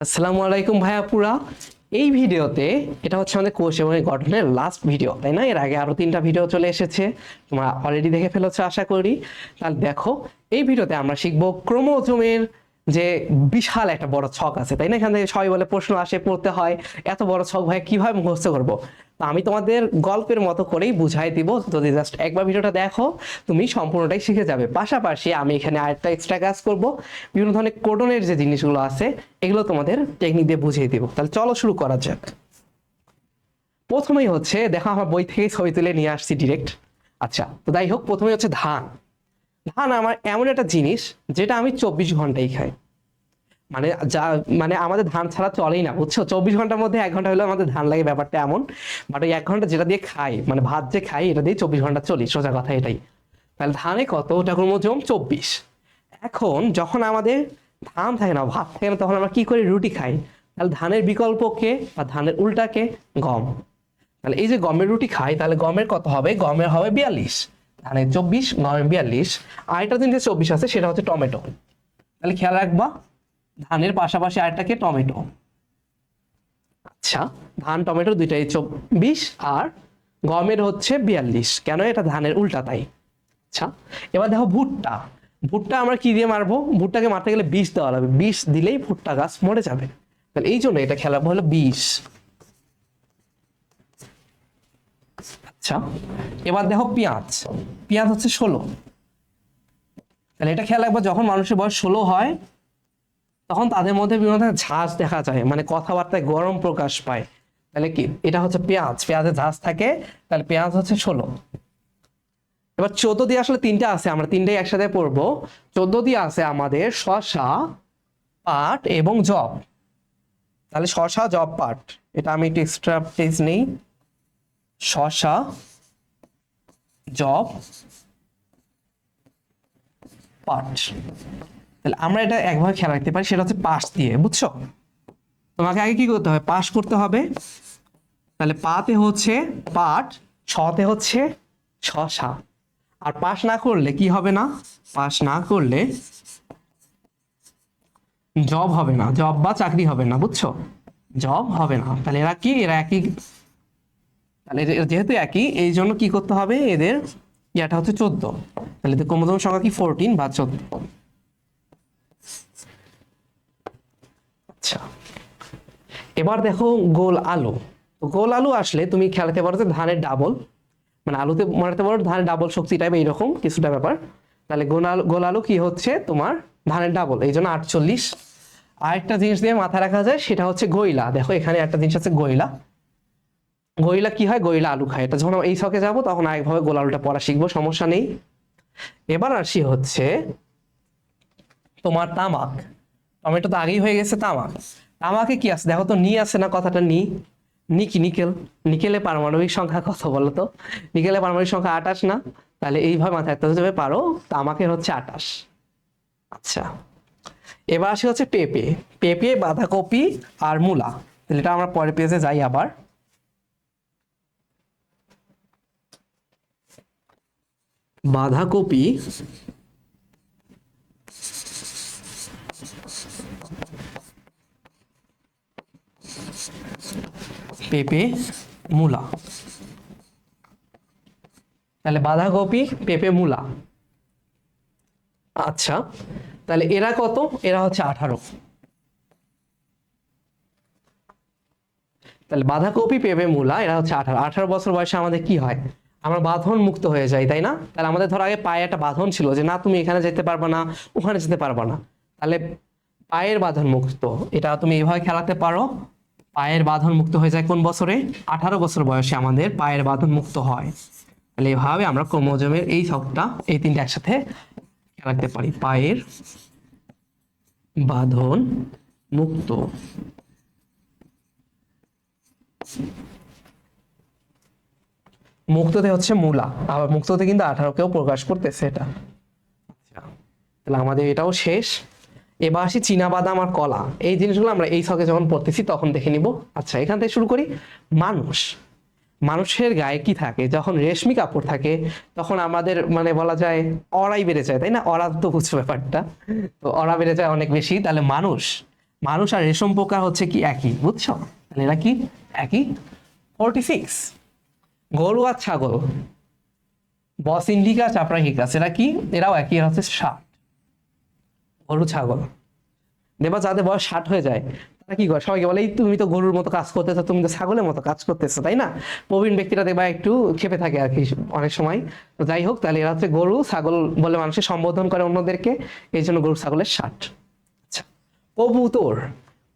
আসসালামু আলাইকুম ভাইয়াপুরা এই ভিডিওতে এটা হচ্ছে আমাদের কোষ এবং গঠনের লাস্ট ভিডিও তাই না? এর আগে আরও তিনটা ভিডিও চলে এসেছে, তোমরা অলরেডি দেখে ফেলেছো, আশা করি। তাহলে দেখো, এই ভিডিওতে আমরা শিখব ক্রোমোজোমের যে বিশাল একটা বড় ছক আছে, তাই না? এখান থেকে সবাই বলে প্রশ্ন আসে, পড়তে হয়, এত বড় ছক ভাই কীভাবে মুখস্থ করব? আমি তোমাদের গল্পের মতো করেই বুঝাই দিব। যদি জাস্ট একবার ভিডিওটা দেখো, তুমি সম্পূর্ণটাই শিখে যাবে। পাশাপাশি আমি এখানে আরেকটা এক্সট্রা কাজ করব। বিভিন্ন ধরনের কোডনের যে জিনিসগুলো আছে, এগুলো তোমাদের টেকনিক দিয়ে বুঝিয়ে দিব। তাহলে চলো শুরু করা যাক। প্রথমেই হচ্ছে, দেখো আমার বই থেকে ছবি তুলে নিয়ে আসছি ডিরেক্ট আচ্ছা তো যাই হোক প্রথমে হচ্ছে ধান। ধান আমার এমন একটা জিনিস যেটা আমি চব্বিশ ঘন্টাই খাই। মানে যা মানে আমাদের ধান ছাড়া চলেই না, বুঝছ? চব্বিশ ঘণ্টার মধ্যে এক ঘণ্টা হলে আমাদের ধান লাগে, ব্যাপারটা এমন। বাট ওই এক ঘণ্টা যেটা দিয়ে খাই মানে ভাত যে খাই, এটা দিয়ে চব্বিশ ঘণ্টা চলি, সোজা কথা এটাই। তাহলে ধানে কত? ওটা ক্রোমোজোম চব্বিশ। এখন যখন আমাদের ধান থাকে না, ভাত থাকে না, তখন আমরা কি করি? রুটি খাই। তাহলে ধানের বিকল্পকে বা ধানের উল্টাকে গম। তাহলে এই যে গমের রুটি খাই, তাহলে গমের কত হবে? গমের হবে বিয়াল্লিশ। ধানের চব্বিশ গমের বিয়াল্লিশ। আরেকটা দিন যে চব্বিশ আছে, সেটা হচ্ছে টমেটো। তাহলে খেয়াল রাখবা, ধানের পাশাপাশি আরেকটাকে টমেটো। আচ্ছা ধান, টমেটো দুইটাই চব্বিশ আর গমের হচ্ছে বিয়াল্লিশ। কেন এটা ধানের উল্টা তাই? আচ্ছা এবার দেখো ভুট্টা। ভুট্টা আমরা কি দিয়ে মারবো? ভুট্টাকে মারতে গেলে বিষ দেওয়া লাগবে। বিষ দিলেই ভুট্টা গাছ মরে যাবে। তাহলে এই জন্য এটা খেলাবো হলো বিষ। আচ্ছা এবার দেখো পেঁয়াজ। পেঁয়াজ হচ্ছে ষোলো। তাহলে এটা খেয়াল রাখব, যখন মানুষের বয়স ষোলো হয়, তখন তাদের মধ্যে বিভিন্ন ধরনের ঝাঁজ দেখা যায় মানে কথাবার্তায় গরম প্রকাশ পায়। তাহলে কি? এটা হচ্ছে পেঁয়াজ। পেঁয়াজের ঝাঁজ থাকে, তাহলে পেঁয়াজ হচ্ছে ষোলো। এবার চোদ্দ দিয়ে আসলে তিনটা আছে, আমরা তিনটাই একসাথে পড়ব। চোদ্দ দিয়ে আছে আমাদের শশা পাট এবং জব তাহলে শশা জব পাট। এটা আমি একটু এক্সট্রা পেজ নেই। শশা জব পাট। তাহলে আমরা এটা একভাবে খেয়াল রাখতে পারি, সেটা হচ্ছে পাশ দিয়ে, বুঝছ? তোমাকে আগে কি করতে হবে? পাশ করতে হবে। তাহলে পাতে হচ্ছে পাট ছতে হচ্ছে শশা। আর পাশ না করলে কি হবে না? পাশ না করলে জব হবে না। জব বা চাকরি হবে না, বুঝছ? জব হবে না। তাহলে এরা কি? এরা একই তাহলে যেহেতু একই, এই জন্য কি করতে হবে? এদের ইয়াটা হচ্ছে চোদ্দ। তাহলে এদের ক্রোমোজোম সংখ্যা কি? ফোরটিন বা চোদ্দ। আচ্ছা। এবার দেখো গোল আলু। গোল আলু আসলে তুমি খেলাতে পারো যে ধানের ডাবল। মানে আলুতে মারাতে পারো ধানের ডাবল শক্তি টাইপ এইরকম কিছুটা ব্যাপার। তাহলে গোল আলু গোল আলু কি হচ্ছে? তোমার ধানের ডাবল। এই জন্য আটচল্লিশ। আরেকটা জিনিস দিয়ে মাথায় রাখা যায়, সেটা হচ্ছে গইলা দেখো এখানে একটা জিনিস আছে গইলা গইলা কি হয়? গইলা আলু খায়। এটা যখন এই ছকে যাব, তখন আরেকভাবে গোল আলুটা পড়া শিখব, সমস্যা নেই। এবার আসি হচ্ছে তোমার তামাক। টমেটো তো আগেই হয়ে গেছে তামাক। তামাকে কি আছে? দেখো তো, নি আছে না? কথাটা নি। নি কি? নিকেল। নিকেলে পারমাণবিক সংখ্যা কত বলো তো? নিকেলে পারমাণবিক সংখ্যা আটাশ না? তাহলে এইভাবে মাথায় রাখতে হবে পারো, তামাকের হচ্ছে আটাশ। আচ্ছা। এবার আসি হচ্ছে পেঁপে। পেঁপে, বাঁধাকপি আর মূলা। তাহলে এটা আমরা পরের পেজে যাই আবার। বাঁধাকপি পেঁপে মূলা। তাহলে বাঁধাকপি, পেঁপে, মূলা। আচ্ছা তাহলে এরা কত? এরা হচ্ছে আঠারো। তাহলে বাঁধাকপি, পেঁপে, মূলা, এরা হচ্ছে আঠারো। আঠারো বছর বয়সে আমাদের কি হয়? আমরা বাঁধন মুক্ত হয়ে যাই তাই না? তাহলে আমাদের ধর আগে পায়ে একটা বাঁধন ছিল যে, না, তুমি এখানে যেতে পারবা না, ওখানে যেতে পারবে না। তাহলে পায়ের বাঁধন মুক্ত, এটা তুমি এইভাবে খেলাতে পারো। পায়ের বাঁধন মুক্ত হয়ে যায় কোন বছরে? আঠারো বছর বয়সে আমাদের পায়ের বাঁধন মুক্ত হয়। তাহলে এভাবে আমরা ক্রোমোজোমের এই ছকটা এই তিনটা একসাথে খেলাতে পারি। পায়ের বাঁধন মুক্ত। মুক্ততে হচ্ছে মূলা আবার মুক্ততে কিন্তু আঠারোকেও প্রকাশ করতেছে এটা। আচ্ছা। তাহলে আমাদের এটাও শেষ। এবার আসি চীনা বাদাম আর কলা। এই জিনিসগুলো আমরা এই ছকে যখন পড়তেছি তখন দেখে নিব। আচ্ছা এখান থেকে শুরু করি। মানুষ। মানুষের গায়ে কি থাকে? যখন রেশমি কাপড় থাকে তখন আমাদের মানে বলা যায় অরাই বেড়ে যায় তাই না? অরা তো বুঝছ ব্যাপারটা। তো অরা বেড়ে যায় অনেক বেশি। তাহলে মানুষ। মানুষ আর রেশম পোকা হচ্ছে কি একই? বুঝছ? তাহলে এরা কি? একই? ফোরটি সিক্স গরু আর ছাগল। বস ইন্ডিকা, চাপড়া হিকাস এরা কি? এরাও একই হচ্ছে ষাট। গরু, ছাগল। দেবা যাদের বয়স ষাট হয়ে যায়, তারা কি করে? সবাইকে বলে, "এই তুমি তো গরুর মতো কাজ করতেছো, তুমি তো ছাগলের মতো কাজ করতেছো, তাই না? প্রবীণ ব্যক্তিরা দেখবা একটু খেপে থাকে আর কি অনেক সময়। তো যাই হোক, তাহলে এরা হচ্ছে গরু, ছাগল বলে মানুষের সম্বোধন করে অন্যদেরকে। এই জন্য গরু, ছাগলের ষাট। আচ্ছা কবুতর।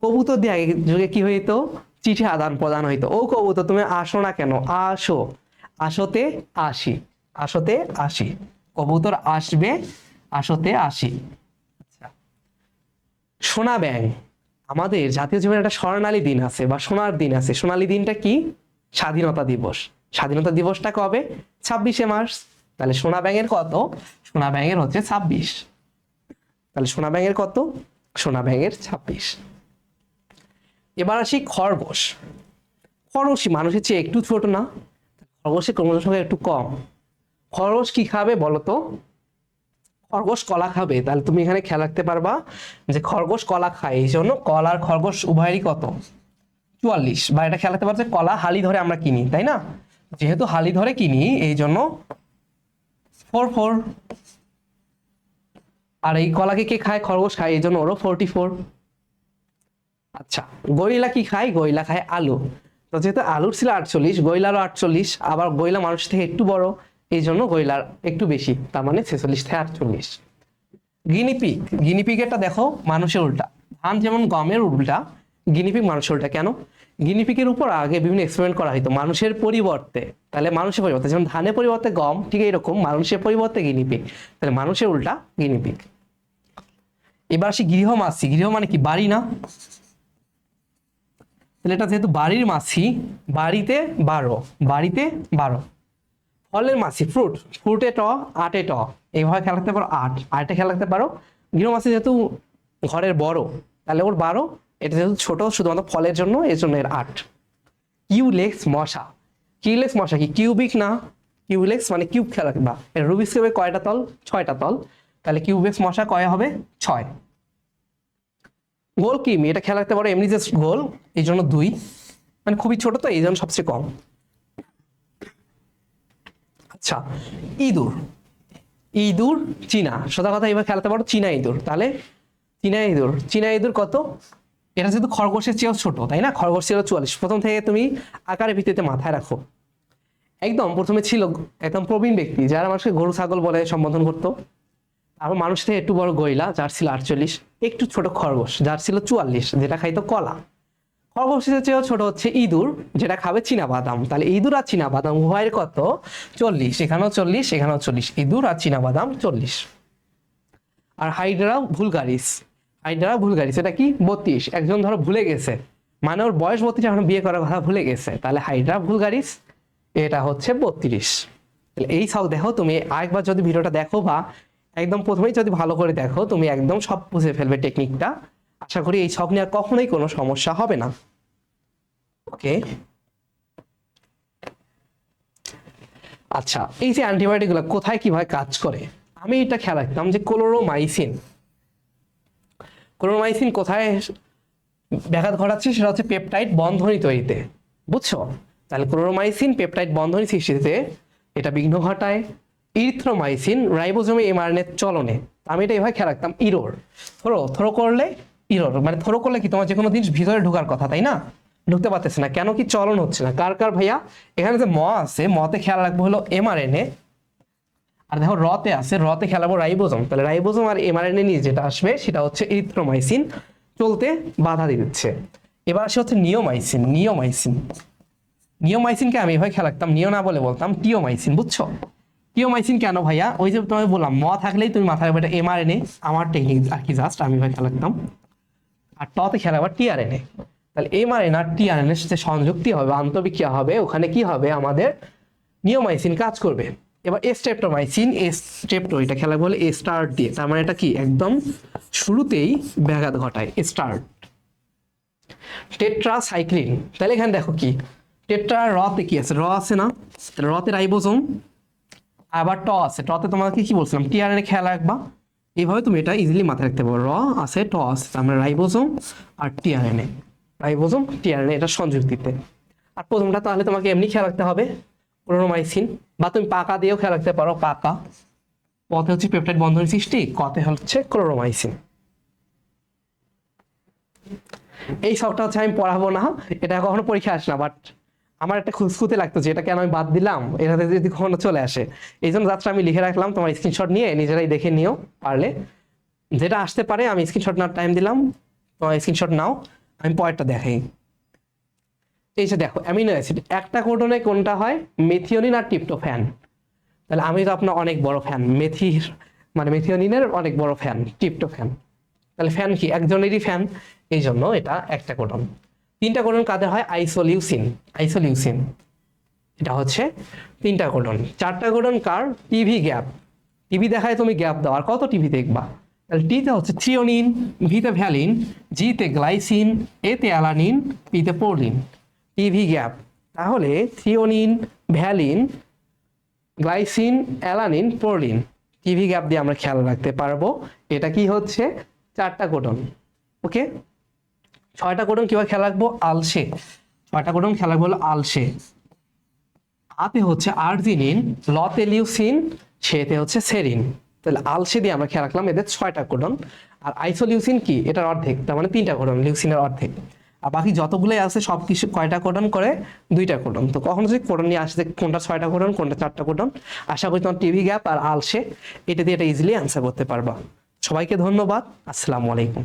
কবুতর দিয়ে আগে যুগে কি হইতো? চিঠি আদান প্রদান হইতো। ও কবুতর, তুমি আসো না কেন? আসো। আসোতে আসি। আসোতে আসি। কবুতর আসবে, আসোতে আসি। আচ্ছা। সোনা ব্যাং আমাদের জাতীয় জীবনে একটা স্বর্ণালী দিন আছে বা সোনার দিন আছে। সোনালী দিনটা কি? স্বাধীনতা দিবস। স্বাধীনতা দিবসটা কবে? ছাব্বিশে মার্চ। তাহলে সোনা ব্যাঙের কত? সোনা ব্যাঙের হচ্ছে ছাব্বিশ। তাহলে সোনা ব্যাঙের কত? সোনা ব্যাঙের ছাব্বিশ। এবার আসি খরগোশ। খরগোশই মানুষের চেয়ে একটু ছোট না, খরগোশের সংখ্যা একটু কম। খরগোশ কি খাবে বলো তো? খরগোশ কলা খাবে। তাহলে তুমি এখানে খেয়াল রাখতে পারবা যে খরগোশ কলা খায়, এই জন্য কলা আর খরগোশ উভয়েরই কত? চুয়াল্লিশ। বা এটা খেয়াল রাখতে পারছে, কলা হালি ধরে আমরা কিনি, তাই না? যেহেতু হালি ধরে কিনি, এই জন্য ফোর ফোর আর এই কলাকে কে খায়? খরগোশ খায়, এই জন্য ওরও ফোরটি ফোর আচ্ছা গরিলা কি খায়? গরিলা খায় আলু। তো যেহেতু আলুর ছিল আটচল্লিশ, গরিলারও আটচল্লিশ, আবার গরিলা মানুষ থেকে একটু বড়, এই জন্য গরিলার একটু বেশি, তার মানে ছেচল্লিশ থেকে আটচল্লিশ। গিনিপিক গিনিপিকেরটা দেখো, মানুষের উল্টা। ধান যেমন গমের উল্টা গিনিপিক মানুষের উল্টা। কেন? গিনিপিকের উপর আগে বিভিন্ন এক্সপেরিমেন্ট করা হতো মানুষের পরিবর্তে। তাহলে মানুষের পরিবর্তে, যেমন ধানের পরিবর্তে গম, ঠিক এরকম মানুষের পরিবর্তে গিনিপিক তাহলে মানুষের উল্টা গিনিপিক এবার আসি গৃহ মাছি গৃহ মানে কি? বাড়ি না? তাহলে এটা যেহেতু বাড়ির মাছি, বাড়িতে বারো বাড়িতে বারো। ফলের মাছি ফ্রুট ফ্রুটে ট, আটে ট। এইভাবে খেলা রাখতে পারো, আট। আটে খেলা রাখতে পারো, গৃহ মাছি যেহেতু ঘরের বড়, তাহলে ওর বারো, এটা যেহেতু ছোট, শুধুমাত্র ফলের জন্য, এর জন্য এর আট। কিউলেক্স মশা। কিউলেক্স মশা কি? কিউবিক না? কিউলেক্স মানে কিউব খেলা বা রুবিক্স কিউবে কয়টা তল? ছয়টা তল। তাহলে কিউবেক্স মশা কয় হবে? ছয়। গোল কি? এটা খেলা রাখতে পারো এমনি জাস্ট গোল, এই জন্য দুই। মানে খুবই ছোট তো, এই জন্য সবচেয়ে কম। আচ্ছা ইঁদুর। ইঁদুর, চীনা। সোজা কথা, এবার খেলাতে পারো, চীনা ইঁদুর। তাহলে চীনা ইঁদুর। চীনা ইঁদুর কত? এটা যেহেতু খরগোশের চেয়েও ছোট, তাই না? খরগোশ ছিল চুয়াল্লিশ। প্রথম থেকে তুমি আকারের ভিত্তিতে মাথায় রাখো। একদম, প্রথমে ছিল একদম প্রবীণ ব্যক্তি, যারা মানুষকে গরু, ছাগল বলে সম্বোধন করতো। তারপর মানুষ থেকে একটু বড় গইলা যার ছিল আটচল্লিশ, একটু ছোট খরগোশ, যার ছিল চুয়াল্লিশ, যেটা খাইতো কলা। খরগোশের চেয়েও ছোট হচ্ছে ইঁদুর, যেটা খাবে চীনা বাদাম তাহলে ইঁদুর আর চীনা বাদাম উভয়ের কত? চল্লিশ, এখানেও চল্লিশ এখানেও চল্লিশ। ইঁদুর আর চীনা বাদাম চল্লিশ। আর হাইড্রা ভুলগারিস হাইড্রা ভুলগারিস, এটা কি? বত্রিশ। একজন ধরো ভুলে গেছে। মানে ওর বয়স বত্রিশ, এখন বিয়ে করার কথা ভুলে গেছে। তাহলে হাইড্রা ভুলগারিস, এটা হচ্ছে বত্রিশ। তাহলে এই সব দেখো, তুমি আরেকবার যদি ভিডিওটা দেখো বা একদম প্রথমেই যদি ভালো করে দেখো, তুমি একদম সব বুঝে ফেলবে টেকনিকটা আশা করি এই ছক নিয়ে আর কখনোই কোনো সমস্যা হবে না। ওকে আচ্ছা এই যে অ্যান্টিবায়োটিকগুলো কোথায় কীভাবে কাজ করে? আমি এটা খেয়াল রাখতাম যে ক্লোরোমাইসিন ক্লোরোমাইসিন কোথায় ব্যাঘাত ঘটাচ্ছে? সেটা হচ্ছে পেপটাইড বন্ধনী তৈরিতে। বুঝছ? তাহলে ক্লোরোমাইসিন পেপটাইড বন্ধনী সৃষ্টিতে এটা বিঘ্ন ঘটায়। ইরিথ্রোমাইসিন রাইবোজোমে এমআরএনএর চলনে। আমি এটা এভাবে খেয়াল রাখতাম ইরোর থ্রো থ্রো করলে ইরোর মানে থ্রো করলে কি, তোমার যে কোনো জিনিস ভিতরে ঢোকার কথা, তাই না? ঢুকতে পারতেছে না। কেন কি চলন হচ্ছে না? কার কার ভাইয়া? এখানে যে ম আছে, মতে খেয়াল রাখব হলো এমআরএনএ আর দেখো, রতে আছে, রতে খেলাবো রাইবোজম তাহলে রাইবোজম আর এমআরএনএ নিয়ে যেটা আসবে, সেটা হচ্ছে ইরিথ্রোমাইসিন চলতে বাধা দিয়ে দিচ্ছে। এবার আসে হচ্ছে নিওমাইসিন নিওমাইসিন নিওমাইসিনকে আমি এভাবে খেয়াল রাখতাম নিও না বলে বলতাম টিওমাইসিন বুঝছ? টিওমাইসিন কেন ভাইয়া? ওই যে তোমায় বললাম, ম থাকলেই তুমি মাথায় এটা এমআরএনএ আমার টেকনিক আর কি জাস্ট আমি ভাই খেয়াল রাখতাম আর টতে খেলা আবার টিআরএনএ তাহলে এমআরএন আর টিআরএনএ সাথে সংযুক্তি হবে, আন্তঃবিক্রিয়া হবে, ওখানে কি হবে, আমাদের নিওমাইসিন কাজ করবে। এবার স্টেপটোমাইসিন স্টেপটো এটা খেলা বলে স্টার্ট দিয়ে, তার মানে এটা কি, একদম শুরুতেই ব্যাঘাত ঘটায় স্টার্ট টেট্রাসাইক্লিন, তাহলে এখানে দেখো কি টেট্রা রতে কি আছে? র আছে না? রতে রাইবোজোম আবার ট আছে, টতে তোমাকে কি বলছিলাম? টিআরএনএ খেয়াল রাখবা। এইভাবে তুমি এটা ইজিলি মাথায় রাখতে পারো। র আছে, ট আছে, তার মানে রাইবোজোম আর টিআরএনএ। রাইবোজোম, টিআরএনএ, এটা সংযুক্তিতে। আর প্রথমটা তাহলে তোমাকে এমনি খেয়াল রাখতে হবে, ক্লোরোমাইসিন, বা তুমি পাকা দিয়েও খেয়াল রাখতে পারো, পাকা। পথে হচ্ছে পেপটাইড বন্ধন সৃষ্টি, কতে হচ্ছে ক্লোরোমাইসিন। এই সবটা হচ্ছে আমি পড়াবো না, এটা কখনো পরীক্ষা আসে না বাট আমার একটা খুঁজখুঁতে লাগতো যে এটা কেন আমি বাদ দিলাম? এটাতে যদি কখনো চলে আসে। এই জন্য যাত্রা আমি লিখে রাখলাম, তোমার স্ক্রিনশট নিয়ে নিজেরাই দেখে নিও পারলে। যেটা আসতে পারে, আমি স্ক্রিনশট নেওয়ার টাইম দিলাম। তোমার স্ক্রিনশট নাও, আমি পরেরটা দেখাই। এই যে দেখো অ্যামিনো অ্যাসিড একটা কোডনে কোনটা হয়? মেথিওনিন আর টিপটোফ্যান তাহলে আমি তো আপনার অনেক বড় ফ্যান মেথির মানে মেথিওনিনের অনেক বড় ফ্যান টিপটোফ্যান তাহলে ফ্যান কি? একজনেরই ফ্যান এই জন্য এটা একটা কোডন তিনটা কোডন কাদের হয়? আইসোলিউসিন। আইসোলিউসিন। এটা হচ্ছে তিনটা কোডন। চারটা কোডন কার? TV gap. টিভি দেখায় তুমি গ্যাপ দাও। আর কত টিভি দেখবা? তাহলে টিতে হচ্ছে থ্রিওনিন ভিতে ভ্যালিন জিতে গ্লাইসিন এতে অ্যালানিন পিতে পোরলিন। TV gap. তাহলে threonine, valine, glycine, alanine, proline. TV gap দিয়ে আমরা খেয়াল রাখতে পারব। এটা কি হচ্ছে? চারটা কোডন। ওকে? ছয়টা কোডন কীভাবে খেয়াল রাখব? আলসে। ছয়টা কোডন খেয়াল রাখব হলো আলসে। আতে হচ্ছে আর্জিনিন লতে লিউসিন সেতে হচ্ছে সেরিন। তাহলে আলসে দিয়ে আমরা খেয়াল রাখলাম এদের ছয়টা কোডন। আর আইসোলিউসিন কি? এটার অর্ধেক, তার মানে তিনটা কোডন, লিউসিনের অর্ধেক। আর বাকি যতগুলোই আছে সব কিছু কয়টা কোডন করে? দুইটা কোডন। তো কখনো যদি কোডন নিয়ে আসছে কোনটা ছয়টা কোডন, কোনটা চারটা কোডন? আশা করি তোমার টিভি গ্যাপ আর আলসে, এটা দিয়ে এটা ইজিলি অ্যান্সার করতে পারবা। সবাইকে ধন্যবাদ। আসসালামু আলাইকুম।